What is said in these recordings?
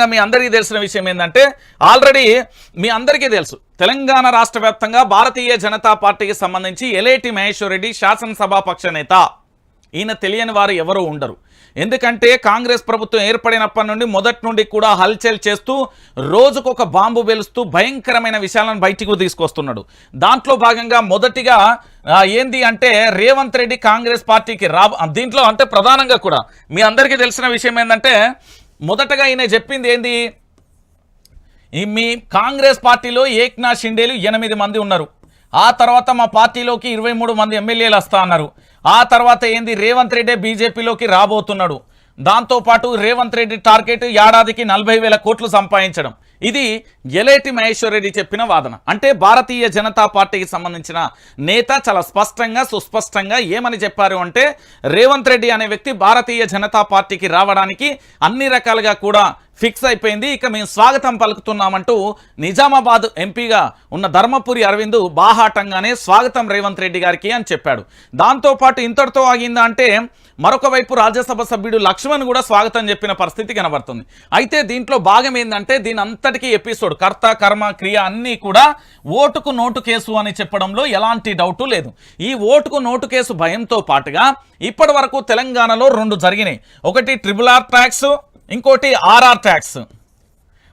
మీ అందరికీ తెలిసిన విషయం ఏంటంటే ఆల్రెడీ మీ అందరికీ తెలుసు. తెలంగాణ రాష్ట్ర వ్యాప్తంగా భారతీయ జనతా పార్టీకి సంబంధించి ఎలేటి మహేశ్వర్ రెడ్డి శాసనసభాపక్ష నేత. ఈయన తెలియని వారు ఎవరూ ఉండరు. ఎందుకంటే కాంగ్రెస్ ప్రభుత్వం ఏర్పడినప్పటి నుండి మొదటి నుండి కూడా హల్చల్ చేస్తూ రోజుకొక బాంబు వెలుస్తూ భయంకరమైన విషయాలను బయటికి తీసుకొస్తున్నాడు. దాంట్లో భాగంగా మొదటిగా ఏంది అంటే రేవంత్ రెడ్డి కాంగ్రెస్ పార్టీకి రా దీంట్లో అంటే ప్రధానంగా కూడా మీ అందరికీ తెలిసిన విషయం ఏంటంటే మొదటగా ఈయన చెప్పింది ఏంది? మీ కాంగ్రెస్ పార్టీలో ఏక్నాథ్ షిండేలు ఎనిమిది మంది ఉన్నారు. ఆ తర్వాత మా పార్టీలోకి ఇరవై మూడు మంది ఎమ్మెల్యేలు వస్తా అన్నారు. ఆ తర్వాత ఏంది? రేవంత్ రెడ్డి బీజేపీలోకి రాబోతున్నాడు. దాంతోపాటు రేవంత్ రెడ్డి టార్గెట్ ఏడాదికి నలభై వేల కోట్లు సంపాదించడం. ఇది ఎలేటి మహేశ్వర్ రెడ్డి చెప్పిన వాదన. అంటే భారతీయ జనతా పార్టీకి సంబంధించిన నేత చాలా స్పష్టంగా సుస్పష్టంగా ఏమని చెప్పారు అంటే రేవంత్ రెడ్డి అనే వ్యక్తి భారతీయ జనతా పార్టీకి రావడానికి అన్ని రకాలుగా కూడా ఫిక్స్ అయిపోయింది. ఇక మేము స్వాగతం పలుకుతున్నామంటూ నిజామాబాద్ ఎంపీగా ఉన్న ధర్మపురి అరవింద్ బాహాటంగానే స్వాగతం రేవంత్ రెడ్డి గారికి అని చెప్పాడు. దాంతోపాటు ఇంతటితో ఆగిందా అంటే మరొక వైపు రాజ్యసభ సభ్యుడు లక్ష్మణ్ కూడా స్వాగతం చెప్పిన పరిస్థితి కనబడుతుంది. అయితే దీంట్లో భాగం ఏంటంటే దీని అంతటికీ ఎపిసోడ్ కర్త కర్మ క్రియ అన్నీ కూడా ఓటుకు నోటు కేసు అని చెప్పడంలో ఎలాంటి డౌటు లేదు. ఈ ఓటుకు నోటు కేసు భయంతో పాటుగా ఇప్పటి తెలంగాణలో రెండు జరిగినాయి. ఒకటి ట్రిపుల్ ఆర్ ట్యాక్స్ ఇంకోటి ఆర్ఆర్ ట్యాక్స్.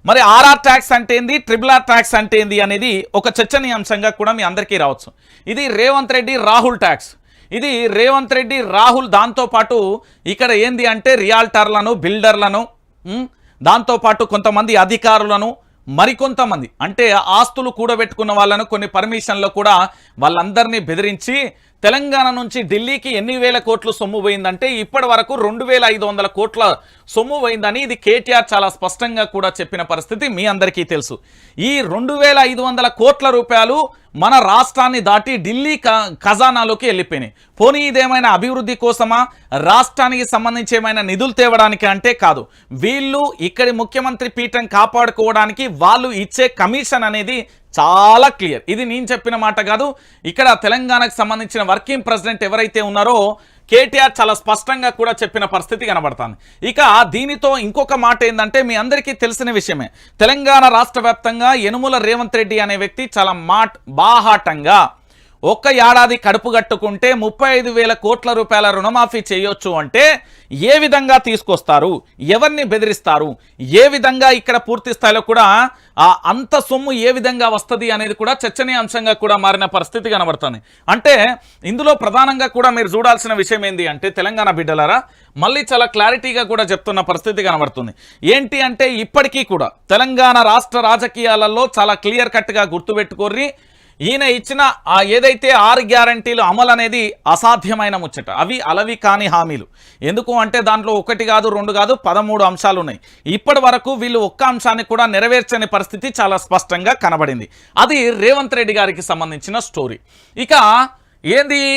మరి ఆర్ఆర్ ట్యాక్స్ అంటే ఏంది? ట్రిపుల్ ఆర్ ట్యాక్స్ అంటే ఏంది అనేది ఒక చర్చనీయాంశంగా కూడా మీ అందరికీ రావచ్చు. ఇది రేవంత్ రెడ్డి రాహుల్ ట్యాక్స్. ఇది రేవంత్ రెడ్డి రాహుల్ దాంతోపాటు ఇక్కడ ఏంది అంటే రియాల్టర్లను బిల్డర్లను దాంతోపాటు కొంతమంది అధికారులను మరికొంతమంది. అంటే ఆస్తులు కూడబెట్టుకున్న వాళ్ళను కొన్ని పర్మిషన్లు కూడా వాళ్ళందరినీ బెదిరించి తెలంగాణ నుంచి ఢిల్లీకి ఎన్ని వేల కోట్లు సొమ్ము పోయిందంటే ఇప్పటి వరకు రెండు వేల ఐదు వందల కోట్ల సొమ్ము పోయిందని ఇది కేటీఆర్ చాలా స్పష్టంగా కూడా చెప్పిన పరిస్థితి మీ అందరికీ తెలుసు. ఈ రెండు వేల ఐదు వందల కోట్ల రూపాయలు మన రాష్ట్రాన్ని దాటి ఢిల్లీ క- ఖజానాలోకి వెళ్ళిపోయినాయి. పోనీ ఇదేమైనా అభివృద్ధి కోసమా? రాష్ట్రానికి సంబంధించి ఏమైనా నిధులు తేవడానికి అంటే కాదు. వీళ్ళు ఇక్కడి ముఖ్యమంత్రి పీఠం కాపాడుకోవడానికి వాళ్ళు ఇచ్చే కమిషన్ అనేది చాలా క్లియర్. ఇది నేను చెప్పిన మాట కాదు. ఇక్కడ తెలంగాణకు సంబంధించిన వర్కింగ్ ప్రెసిడెంట్ ఎవరైతే ఉన్నారో కేటీఆర్ చాలా స్పష్టంగా కూడా చెప్పిన పరిస్థితి కనబడుతుంది. ఇక దీనితో ఇంకొక మాట ఏంటంటే మీ అందరికీ తెలిసిన విషయమే. తెలంగాణ రాష్ట్ర వ్యాప్తంగా రేవంత్ రెడ్డి అనే వ్యక్తి చాలా మాట్ బాహాటంగా ఒక్క ఏడాది కడుపు కట్టుకుంటే ముప్పై ఐదు వేల కోట్ల రూపాయల రుణమాఫీ చేయొచ్చు అంటే ఏ విధంగా తీసుకొస్తారు? ఎవరిని బెదిరిస్తారు? ఏ విధంగా ఇక్కడ పూర్తి స్థాయిలో కూడా ఆ అంత సొమ్ము ఏ విధంగా వస్తుంది అనేది కూడా చర్చనీయాంశంగా కూడా మారిన పరిస్థితి కనబడుతుంది. అంటే ఇందులో ప్రధానంగా కూడా మీరు చూడాల్సిన విషయం ఏంటి అంటే తెలంగాణ బిడ్డలారా మళ్ళీ చాలా క్లారిటీగా కూడా చెప్తున్న పరిస్థితి కనబడుతుంది. ఏంటి అంటే ఇప్పటికీ కూడా తెలంగాణ రాష్ట్ర రాజకీయాలలో చాలా క్లియర్ కట్గా గుర్తుపెట్టుకోర్రి ఈయన ఇచ్చిన ఆ ఏదైతే ఆరు గ్యారంటీలు అమలు అనేది అసాధ్యమైన ముచ్చట. అవి అలవి కాని హామీలు. ఎందుకు అంటే దాంట్లో ఒకటి కాదు రెండు కాదు పదమూడు అంశాలు ఉన్నాయి. ఇప్పటి వరకు వీళ్ళు ఒక్క అంశాన్ని కూడా నెరవేర్చని పరిస్థితి చాలా స్పష్టంగా కనబడింది. అది రేవంత్ రెడ్డి గారికి సంబంధించిన స్టోరీ. ఇక ఏంది